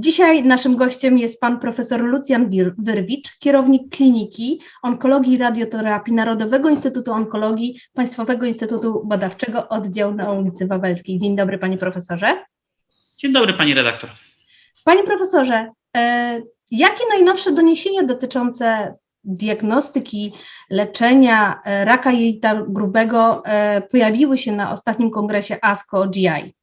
Dzisiaj naszym gościem jest pan profesor Lucjan Wyrwicz, kierownik Kliniki Onkologii i Radioterapii Narodowego Instytutu Onkologii Państwowego Instytutu Badawczego Oddział na ulicy Wawelskiej. Dzień dobry panie profesorze. Dzień dobry pani redaktor. Panie profesorze, e, jakie najnowsze doniesienia dotyczące diagnostyki, leczenia e, raka jelita grubego e, pojawiły się na ostatnim kongresie ASCO GI?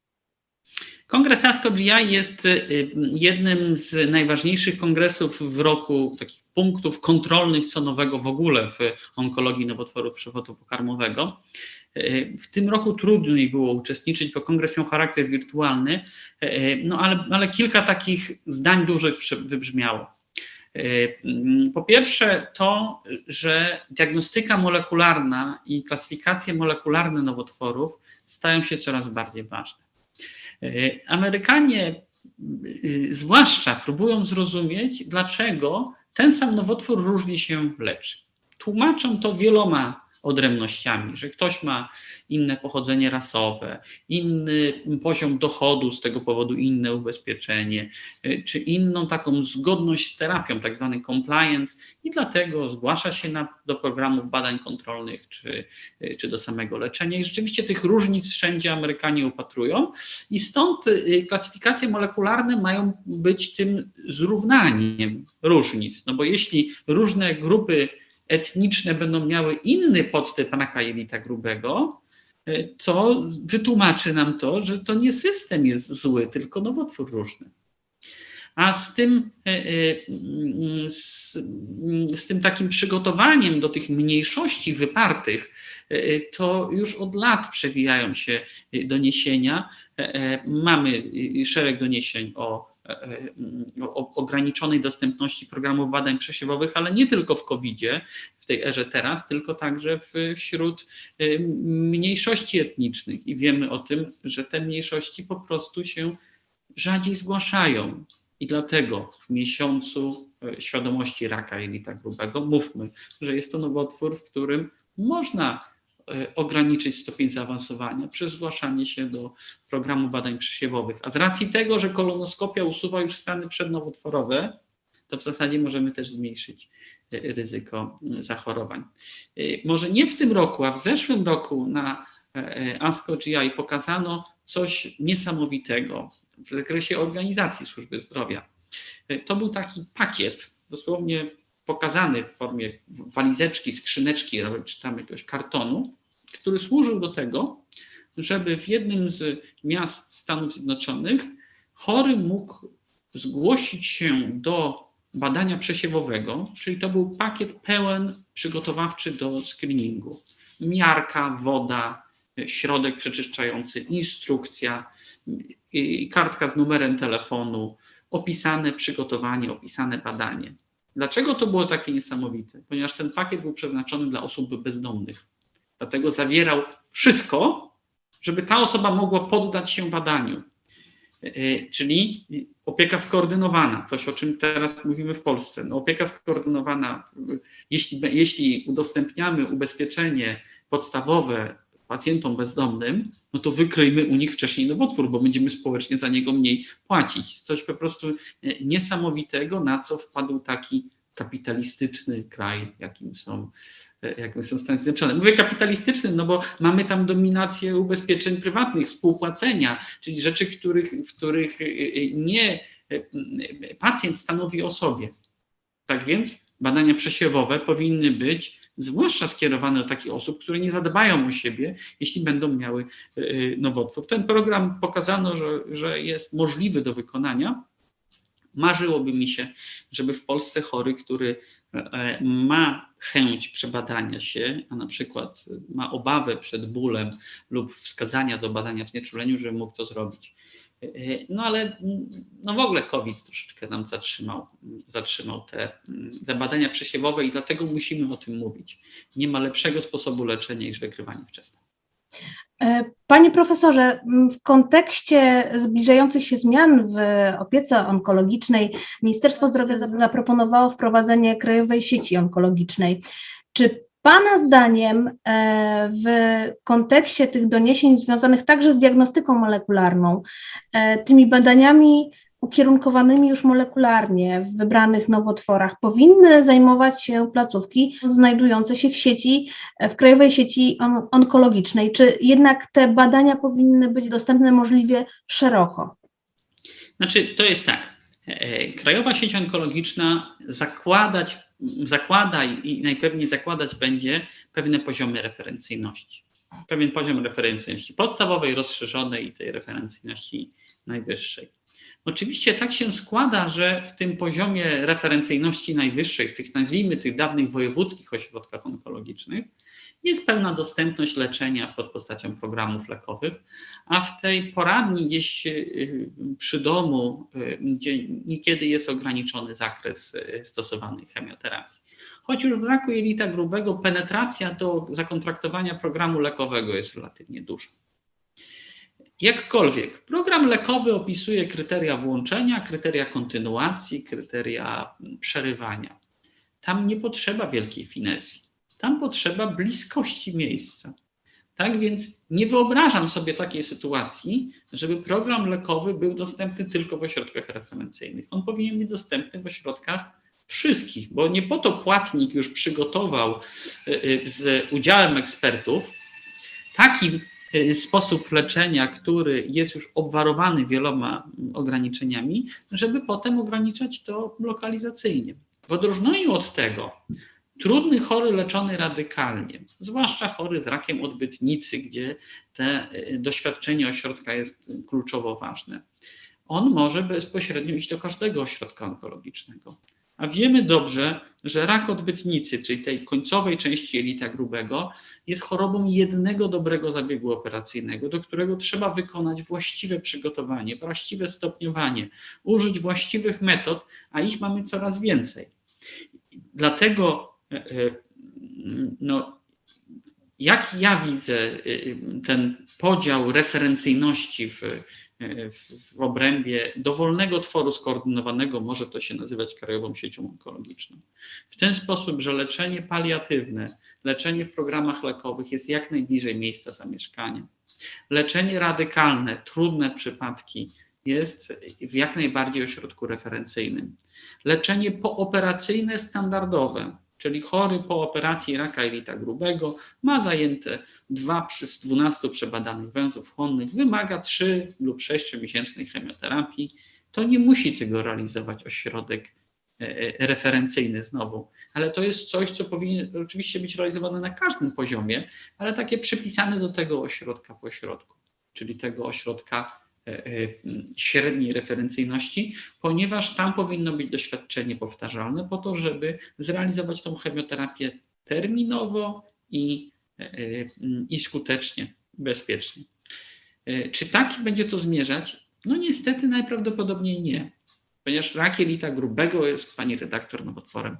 Kongres ASCO-GI jest y, jednym z najważniejszych kongresów w roku, takich punktów kontrolnych co nowego w ogóle w onkologii nowotworów przewodu pokarmowego. Y, w tym roku trudniej było uczestniczyć, bo kongres miał charakter wirtualny, y, no ale, ale kilka takich zdań dużych wybrzmiało. Po pierwsze, to, że diagnostyka molekularna i klasyfikacje molekularne nowotworów stają się coraz bardziej ważne. E, Amerykanie y, zwłaszcza próbują zrozumieć, dlaczego ten sam nowotwór różnie się leczy. Tłumaczą to wieloma odrębnościami, że ktoś ma inne pochodzenie rasowe, inny poziom dochodu, z tego powodu inne ubezpieczenie, y, czy inną taką zgodność z terapią, tak zwany compliance, i dlatego zgłasza się na, do programów badań kontrolnych, czy, y, czy do samego leczenia. I rzeczywiście tych różnic wszędzie Amerykanie upatrują, i stąd y, klasyfikacje molekularne mają być tym zrównaniem różnic. No bo jeśli różne grupy etniczne będą miały inny podtyp raka jelita grubego, e, to wytłumaczy nam to, że to nie system jest zły, tylko nowotwór różny. A z tym, e, e, z, z, tym takim przygotowaniem do tych mniejszości wypartych, to już od lat przewijają się doniesienia. Mamy szereg doniesień o E, e, o ograniczonej dostępności programów badań przesiewowych, ale nie tylko w COVID-zie, w tej erze teraz, tylko także wśród e, mniejszości etnicznych. I wiemy o tym, że te mniejszości po prostu się rzadziej zgłaszają. I dlatego w miesiącu świadomości raka jelita grubego mówmy, że jest to nowotwór, w którym można E, ograniczyć stopień zaawansowania przez zgłaszanie się do programu badań przesiewowych. A z racji tego, że kolonoskopia usuwa już stany przednowotworowe, to w zasadzie możemy też zmniejszyć e, ryzyko zachorowań. E, może nie w tym roku, a w zeszłym roku na ASCO GI pokazano coś niesamowitego w zakresie organizacji służby zdrowia. To był taki pakiet, dosłownie pokazany w formie walizeczki, skrzyneczki, czy tam jakiegoś kartonu, który służył do tego, żeby w jednym z miast Stanów Zjednoczonych chory mógł zgłosić się do badania przesiewowego, czyli to był pakiet pełen przygotowawczy do screeningu. Miarka, woda, środek przeczyszczający, instrukcja, kartka z numerem telefonu, opisane przygotowanie, opisane badanie. Dlaczego to było takie niesamowite? Ponieważ ten pakiet był przeznaczony dla osób bezdomnych. Dlatego zawierał wszystko, żeby ta osoba mogła poddać się badaniu. E, czyli opieka skoordynowana, coś o czym teraz mówimy w Polsce. No, opieka skoordynowana, jeśli, jeśli udostępniamy ubezpieczenie podstawowe pacjentom bezdomnym, no to wykryjmy u nich wcześniej nowotwór, bo będziemy społecznie za niego mniej płacić. Coś po prostu e, niesamowitego, na co wpadł taki kapitalistyczny kraj, jakim są, e, jakim są Stany Zjednoczone. Mówię kapitalistycznym, no bo mamy tam dominację ubezpieczeń prywatnych, współpłacenia, czyli rzeczy, których, w których e, nie pacjent stanowi o sobie. Tak więc badania przesiewowe powinny być zwłaszcza skierowane do takich osób, które nie zadbają o siebie, jeśli będą miały e, nowotwór. Ten program pokazano, że, że jest możliwy do wykonania. Marzyłoby mi się, żeby w Polsce chory, który e, ma chęć przebadania się, a na przykład ma obawę przed bólem lub wskazania do badania w znieczuleniu, żeby mógł to zrobić. No ale no w ogóle COVID troszeczkę nam zatrzymał, zatrzymał te, te badania przesiewowe i dlatego musimy o tym mówić. Nie ma lepszego sposobu leczenia niż wykrywanie wczesne. E, panie profesorze, w kontekście zbliżających się zmian w opiece onkologicznej Ministerstwo Zdrowia zaproponowało wprowadzenie krajowej sieci onkologicznej. Czy Pana zdaniem e, w kontekście tych doniesień związanych także z diagnostyką molekularną, e, tymi badaniami ukierunkowanymi już molekularnie w wybranych nowotworach powinny zajmować się placówki znajdujące się w sieci, w krajowej sieci on onkologicznej? Czy jednak te badania powinny być dostępne możliwie szeroko? Znaczy, to jest tak. E, Krajowa Sieć Onkologiczna zakładać, zakłada i najpewniej zakładać będzie pewne poziomy referencyjności. Pewien poziom referencyjności podstawowej, rozszerzonej i tej referencyjności najwyższej. Oczywiście tak się składa, że w tym poziomie referencyjności najwyższej, w tych nazwijmy tych dawnych wojewódzkich ośrodkach onkologicznych, jest pełna dostępność leczenia pod postacią programów lekowych, a w tej poradni gdzieś y, przy domu, y, gdzie niekiedy jest ograniczony zakres y, stosowanej chemioterapii. Choć już w raku jelita grubego penetracja do zakontraktowania programu lekowego jest relatywnie duża. Jakkolwiek, program lekowy opisuje kryteria włączenia, kryteria kontynuacji, kryteria przerywania. Tam nie potrzeba wielkiej finezji, tam potrzeba bliskości miejsca. Tak więc nie wyobrażam sobie takiej sytuacji, żeby program lekowy był dostępny tylko w ośrodkach referencyjnych. On powinien być dostępny w ośrodkach wszystkich, bo nie po to płatnik już przygotował y, y, z udziałem ekspertów taki sposób leczenia, który jest już obwarowany wieloma ograniczeniami, żeby potem ograniczać to lokalizacyjnie. W odróżnieniu od tego, trudny chory leczony radykalnie, zwłaszcza chory z rakiem odbytnicy, gdzie te y, doświadczenie ośrodka jest kluczowo ważne, on może bezpośrednio iść do każdego ośrodka onkologicznego. A wiemy dobrze, że rak odbytnicy, czyli tej końcowej części jelita grubego, jest chorobą jednego dobrego zabiegu operacyjnego, do którego trzeba wykonać właściwe przygotowanie, właściwe stopniowanie, użyć właściwych metod, a ich mamy coraz więcej. Dlatego, e, e, no, jak ja widzę e, ten podział referencyjności w w obrębie dowolnego tworu skoordynowanego, może to się nazywać krajową siecią onkologiczną. W ten sposób, że leczenie paliatywne, leczenie w programach lekowych jest jak najbliżej miejsca zamieszkania. Leczenie radykalne, trudne przypadki jest w jak najbardziej ośrodku referencyjnym. Leczenie pooperacyjne standardowe, czyli chory po operacji raka jelita grubego ma zajęte 2 z 12 przebadanych węzłów chłonnych, wymaga 3 lub 6 miesięcznej chemioterapii, to nie musi tego realizować ośrodek e, e, referencyjny znowu, ale to jest coś, co powinien oczywiście być realizowane na każdym poziomie, ale takie przypisane do tego ośrodka po środku, czyli tego ośrodka średniej referencyjności, ponieważ tam powinno być doświadczenie powtarzalne po to, żeby zrealizować tą chemioterapię terminowo i, e, i skutecznie, bezpiecznie. Czy tak będzie to zmierzać? No niestety najprawdopodobniej nie, ponieważ rak jelita grubego jest, pani redaktor, nowotworem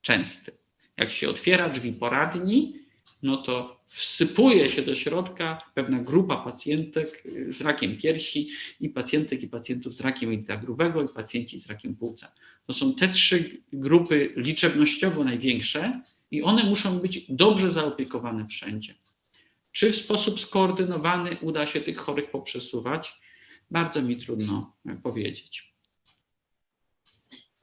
częsty. Jak się otwiera drzwi poradni, no to wsypuje się do środka pewna grupa pacjentek z rakiem piersi i pacjentek i pacjentów z rakiem jelita grubego i pacjenci z rakiem płuca. To są te trzy grupy liczebnościowo największe i one muszą być dobrze zaopiekowane wszędzie. Czy w sposób skoordynowany uda się tych chorych poprzesuwać? Bardzo mi trudno powiedzieć.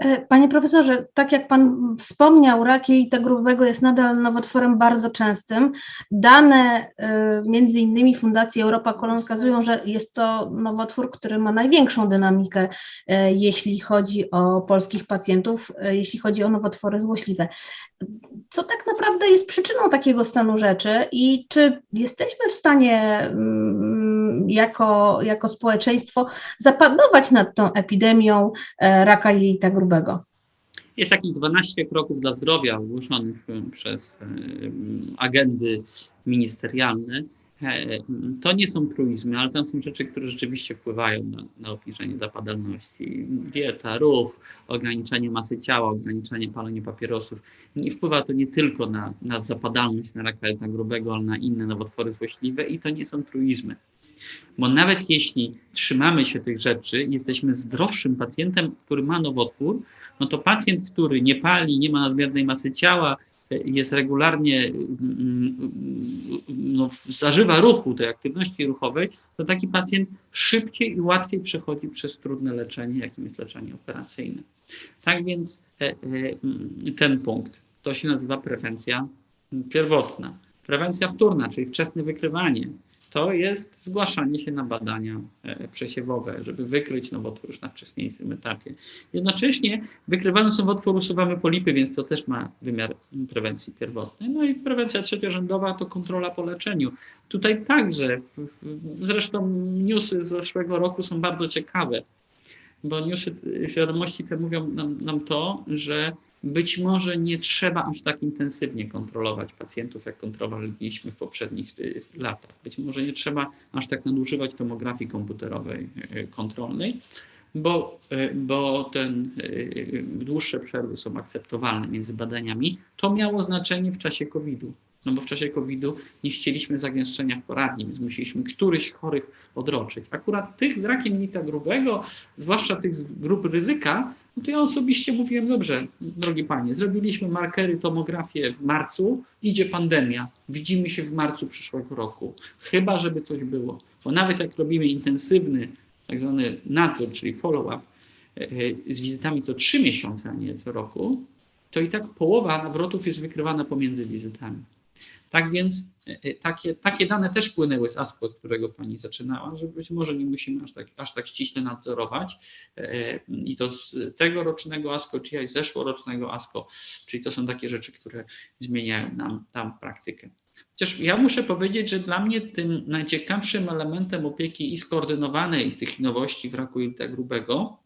E, panie profesorze, tak jak pan wspomniał, rak jelita grubego jest nadal nowotworem bardzo częstym. Dane e, między innymi Fundacji Europa Kolon wskazują, że jest to nowotwór, który ma największą dynamikę, e, jeśli chodzi o polskich pacjentów, jeśli chodzi o nowotwory złośliwe. Co tak naprawdę jest przyczyną takiego stanu rzeczy i czy jesteśmy w stanie mm, jako, jako społeczeństwo zapanować nad tą epidemią raka jelita grubego? Jest takich 12 kroków dla zdrowia ogłoszonych przez agendy ministerialne. E, to nie są truizmy, ale tam są rzeczy, które rzeczywiście wpływają na, na obniżenie zapadalności. Dieta, ruch, ograniczenie masy ciała, ograniczenie palenia papierosów. Nie wpływa to nie tylko na, na zapadalność, na raka grubego, ale na inne nowotwory złośliwe i to nie są truizmy. Bo nawet jeśli trzymamy się tych rzeczy, jesteśmy zdrowszym pacjentem, który ma nowotwór, no to pacjent, który nie pali, nie ma nadmiernej masy ciała, jest regularnie, mm, no, zażywa ruchu, tej aktywności ruchowej, to taki pacjent szybciej i łatwiej przechodzi przez trudne leczenie, jakim jest leczenie operacyjne. Tak więc ten punkt, to się nazywa prewencja pierwotna. Prewencja wtórna, czyli wczesne wykrywanie, to jest zgłaszanie się na badania e, przesiewowe, żeby wykryć nowotwór już na wcześniejszym etapie. Jednocześnie wykrywając nowotwór usuwamy polipy, więc to też ma wymiar prewencji pierwotnej. No i prewencja trzeciorzędowa to kontrola po leczeniu. Tutaj także, zresztą newsy z zeszłego roku są bardzo ciekawe, bo newsy świadomości te mówią nam, nam to, że być może nie trzeba aż tak intensywnie kontrolować pacjentów, jak kontrolowaliśmy w poprzednich y, latach. Być może nie trzeba aż tak nadużywać tomografii komputerowej y, kontrolnej, bo, y, bo ten dłuższe przerwy są akceptowalne między badaniami. To miało znaczenie w czasie COVID-u. No bo w czasie COVID-u nie chcieliśmy zagęszczenia w poradni, więc musieliśmy któryś chorych odroczyć. Akurat tych z rakiem nita grubego, zwłaszcza tych z grup ryzyka, no to ja osobiście mówiłem, dobrze, drogi panie, zrobiliśmy markery, tomografię w marcu, idzie pandemia, widzimy się w marcu przyszłego roku. Chyba, żeby coś było. Bo nawet jak robimy intensywny tak zwany nadzór, czyli follow-up e, z wizytami co trzy miesiące, a nie co roku, to i tak połowa nawrotów jest wykrywana pomiędzy wizytami. Tak więc e, e, takie, takie dane też płynęły z ASCO, od którego Pani zaczynała, że być może nie musimy aż tak, aż tak ściśle nadzorować. E, I to z tegorocznego ASCO, czy i zeszłorocznego ASCO, czyli to są takie rzeczy, które zmieniają nam tam praktykę. Chociaż ja muszę powiedzieć, że dla mnie tym najciekawszym elementem opieki i skoordynowanej tych nowości w raku jelita grubego,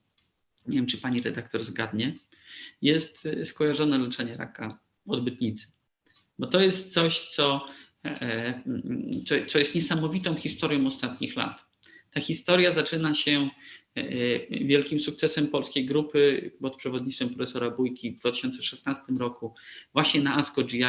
nie wiem czy pani redaktor zgadnie, jest skojarzone leczenie raka odbytnicy bo to jest coś, co, e, e, co, co jest niesamowitą historią ostatnich lat. Ta historia zaczyna się e, wielkim sukcesem polskiej grupy pod przewodnictwem profesora Bójki w 2016 roku. Właśnie na ASCO GI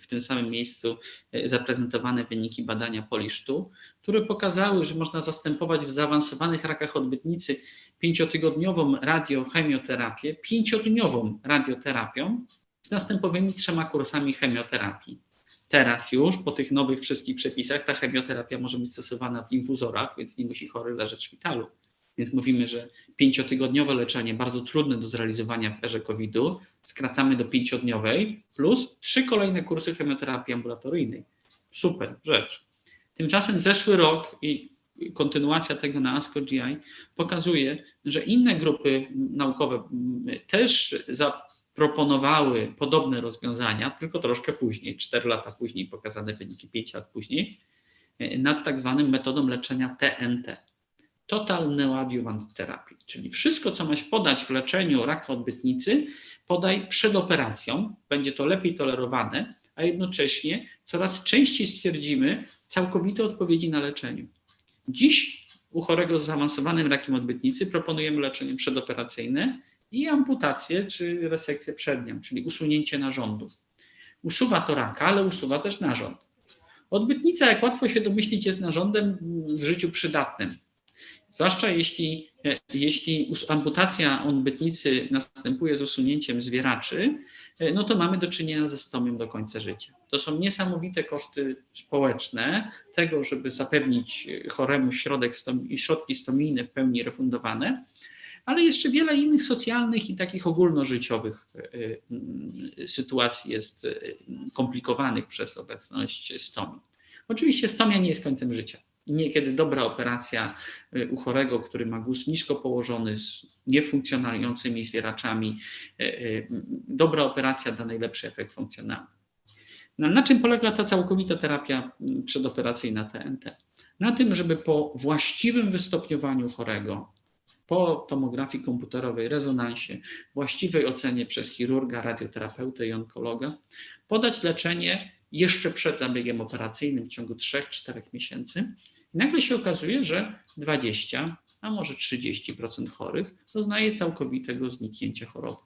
w tym samym miejscu zaprezentowane wyniki badania Polisztu, które pokazały, że można zastępować w zaawansowanych rakach odbytnicy pięciotygodniową radiochemioterapię pięciodniową radioterapią z następowymi trzema kursami chemioterapii. Teraz już po tych nowych wszystkich przepisach ta chemioterapia może być stosowana w infuzorach, więc nie musi chory leżeć w szpitalu. Więc mówimy, że pięciotygodniowe leczenie, bardzo trudne do zrealizowania w erze COVID-u, skracamy do pięciodniowej, plus trzy kolejne kursy chemioterapii ambulatoryjnej. Super rzecz. Tymczasem zeszły rok i kontynuacja tego na ASCO GI pokazuje, że inne grupy naukowe też za proponowały podobne rozwiązania, tylko troszkę później, 4 lata później, pokazane wyniki 5 lat później, e, nad tak zwanym metodą leczenia TNT. Total Neoadjuvant Therapy, czyli wszystko, co masz podać w leczeniu raka odbytnicy, podaj przed operacją, będzie to lepiej tolerowane, a jednocześnie coraz częściej stwierdzimy całkowite odpowiedzi na leczeniu. Dziś u chorego z zaawansowanym rakiem odbytnicy proponujemy leczenie przedoperacyjne, i amputację czy resekcję przednią, czyli usunięcie narządu. Usuwa to raka, ale usuwa też narząd. Odbytnica, jak łatwo się domyślić, jest narządem w życiu przydatnym. Zwłaszcza jeśli, e, jeśli amputacja odbytnicy następuje z usunięciem zwieraczy, e, no to mamy do czynienia ze stomią do końca życia. To są niesamowite koszty społeczne tego, żeby zapewnić choremu środek środki stomijne w pełni refundowane, ale jeszcze wiele innych socjalnych i takich ogólnożyciowych e, e, sytuacji jest e, komplikowanych przez obecność stomii. Oczywiście stomia nie jest końcem życia. Niekiedy dobra operacja u chorego, który ma guz nisko położony z niefunkcjonującymi zwieraczami, dobra operacja da najlepszy efekt funkcjonalny. Na, czym polega ta całkowita terapia przedoperacyjna TNT? Na tym, żeby po właściwym wystopniowaniu chorego, po tomografii komputerowej, rezonansie, właściwej ocenie przez chirurga, radioterapeutę i onkologa, podać leczenie jeszcze przed zabiegiem operacyjnym w ciągu 3-4 miesięcy. I nagle się okazuje, że 20, a może 30% chorych doznaje całkowitego zniknięcia choroby.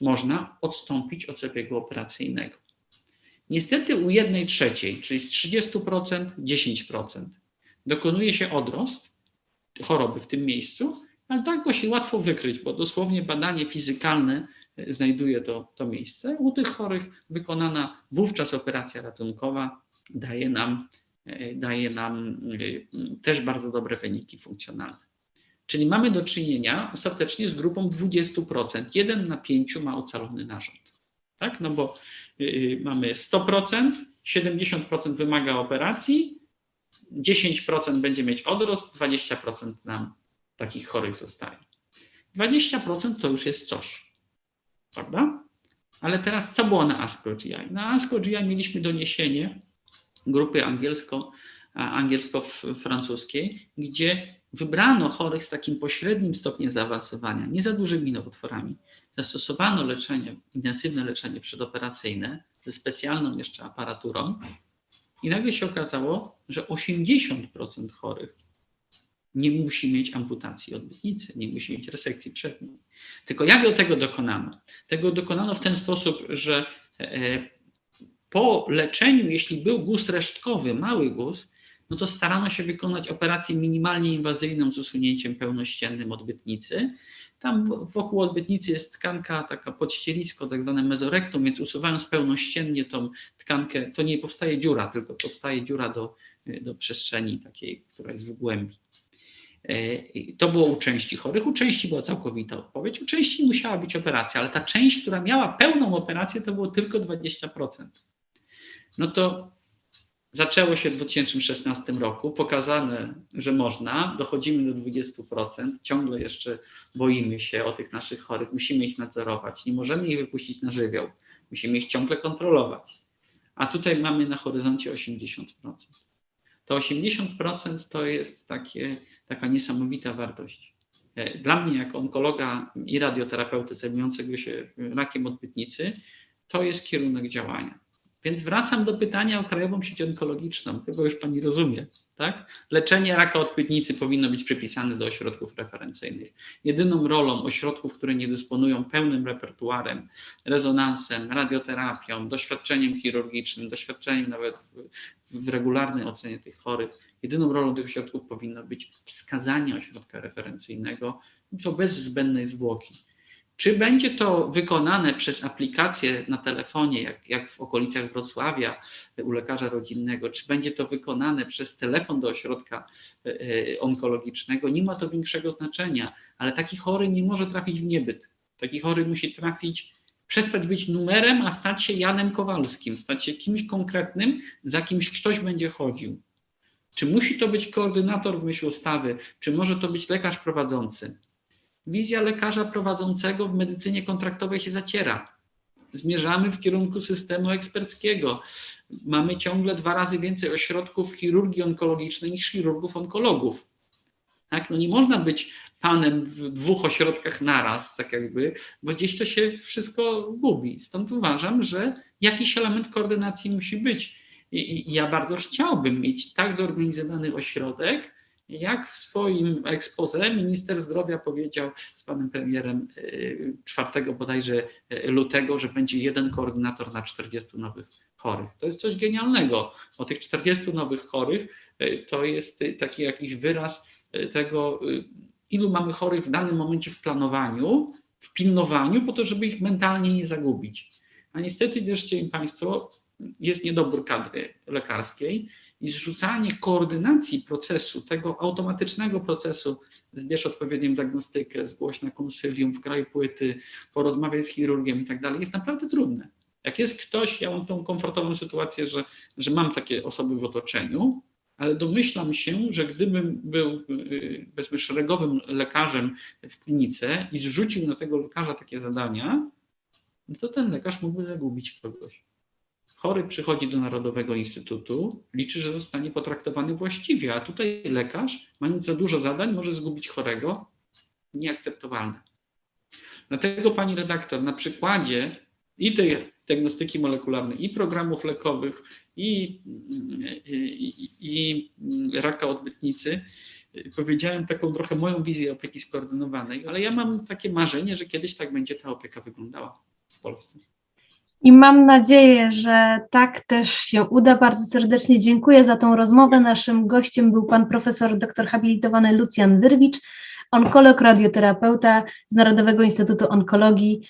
Można odstąpić od zabiegu operacyjnego. Niestety u jednej trzeciej, czyli z 30%, 10% dokonuje się odrost, choroby w tym miejscu, ale tak go się łatwo wykryć, bo dosłownie badanie fizykalne znajduje to, to miejsce. U tych chorych wykonana wówczas operacja ratunkowa daje nam, daje nam też bardzo dobre wyniki funkcjonalne. Czyli mamy do czynienia ostatecznie z grupą 20%. Jeden na pięciu ma ocalony narząd. Tak? No bo yy, mamy 100%, 70% wymaga operacji, 10% będzie mieć odrost, 20% nam takich chorych zostaje. 20% to już jest coś, prawda? Ale teraz co było na ASCO GI? Na ASCO GI mieliśmy doniesienie grupy angielsko, angielsko-francuskiej, gdzie wybrano chorych z takim pośrednim stopniem zaawansowania, nie za dużymi nowotworami. Zastosowano leczenie, intensywne leczenie przedoperacyjne ze specjalną jeszcze aparaturą i nagle się okazało, że 80% chorych nie musi mieć amputacji odbytnicy, nie musi mieć resekcji przedniej. Tylko jak do tego dokonano? Tego dokonano w ten sposób, że e, po leczeniu, jeśli był guz resztkowy, mały guz, no to starano się wykonać operację minimalnie inwazyjną z usunięciem pełnościennym odbytnicy. Tam wokół odbytnicy jest tkanka, taka podścielisko, tak zwane mezorektum, więc usuwając pełnościennie tą tkankę, to nie powstaje dziura, tylko powstaje dziura do, do przestrzeni takiej, która jest w głębi. E, to było u części chorych, u części była całkowita odpowiedź, u części musiała być operacja, ale ta część, która miała pełną operację, to było tylko 20%. No to Zaczęło się w 2016 roku, pokazane, że można, dochodzimy do 20%, ciągle jeszcze boimy się o tych naszych chorych, musimy ich nadzorować, nie możemy ich wypuścić na żywioł, musimy ich ciągle kontrolować. A tutaj mamy na horyzoncie 80%. To 80% to jest takie, taka niesamowita wartość. E, dla mnie, jako onkologa i radioterapeuty zajmującego się rakiem odbytnicy, to jest kierunek działania. Więc wracam do pytania o Krajową Sieć Onkologiczną, chyba już Pani rozumie. Tak? Leczenie raka odpytnicy powinno być przypisane do ośrodków referencyjnych. Jedyną rolą ośrodków, które nie dysponują pełnym repertuarem, rezonansem, radioterapią, doświadczeniem chirurgicznym, doświadczeniem nawet w, w regularnej ocenie tych chorych, jedyną rolą tych ośrodków powinno być wskazanie ośrodka referencyjnego, to bez zbędnej zwłoki. Czy będzie to wykonane przez aplikację na telefonie, jak, jak w okolicach Wrocławia u lekarza rodzinnego, czy będzie to wykonane przez telefon do ośrodka e, e, onkologicznego, nie ma to większego znaczenia, ale taki chory nie może trafić w niebyt. Taki chory musi trafić, przestać być numerem, a stać się Janem Kowalskim, stać się kimś konkretnym, za kimś ktoś będzie chodził. Czy musi to być koordynator w myśl ustawy, czy może to być lekarz prowadzący? Wizja lekarza prowadzącego w medycynie kontraktowej się zaciera. Zmierzamy w kierunku systemu eksperckiego. Mamy ciągle dwa razy więcej ośrodków chirurgii onkologicznej niż chirurgów onkologów. Tak? No nie można być panem w dwóch ośrodkach naraz, tak jakby, bo gdzieś to się wszystko gubi. Stąd uważam, że jakiś element koordynacji musi być. I ja bardzo chciałbym mieć tak zorganizowany ośrodek, jak w swoim ekspoze minister zdrowia powiedział z panem premierem 4 y, bodajże y, lutego, że będzie jeden koordynator na 40 nowych chorych. To jest coś genialnego. O tych 40 nowych chorych y, to jest taki jakiś wyraz tego, ilu mamy chorych w danym momencie w planowaniu, w pilnowaniu, po to, żeby ich mentalnie nie zagubić. A niestety, wierzcie im Państwo, jest niedobór kadry lekarskiej i zrzucanie koordynacji procesu, tego automatycznego procesu, zbierz odpowiednią diagnostykę, zgłoś na konsylium, w kraju płyty, porozmawiaj z chirurgiem i tak dalej, jest naprawdę trudne. Jak jest ktoś, ja mam tą komfortową sytuację, że, że mam takie osoby w otoczeniu, ale domyślam się, że gdybym był y, powiedzmy szeregowym lekarzem w klinice i zrzucił na tego lekarza takie zadania, no to ten lekarz mógłby zagubić kogoś. Chory przychodzi do Narodowego Instytutu, liczy, że zostanie potraktowany właściwie, a tutaj lekarz, mając za dużo zadań, może zgubić chorego. Nieakceptowalne. Dlatego pani redaktor, na przykładzie i tej diagnostyki molekularnej, i programów lekowych, i, i, i raka odbytnicy, powiedziałem taką trochę moją wizję opieki skoordynowanej, ale ja mam takie marzenie, że kiedyś tak będzie ta opieka wyglądała w Polsce. I mam nadzieję, że tak też się uda. Bardzo serdecznie dziękuję za tą rozmowę. Naszym gościem był pan profesor doktor habilitowany Lucjan Wyrwicz, onkolog, radioterapeuta z Narodowego Instytutu Onkologii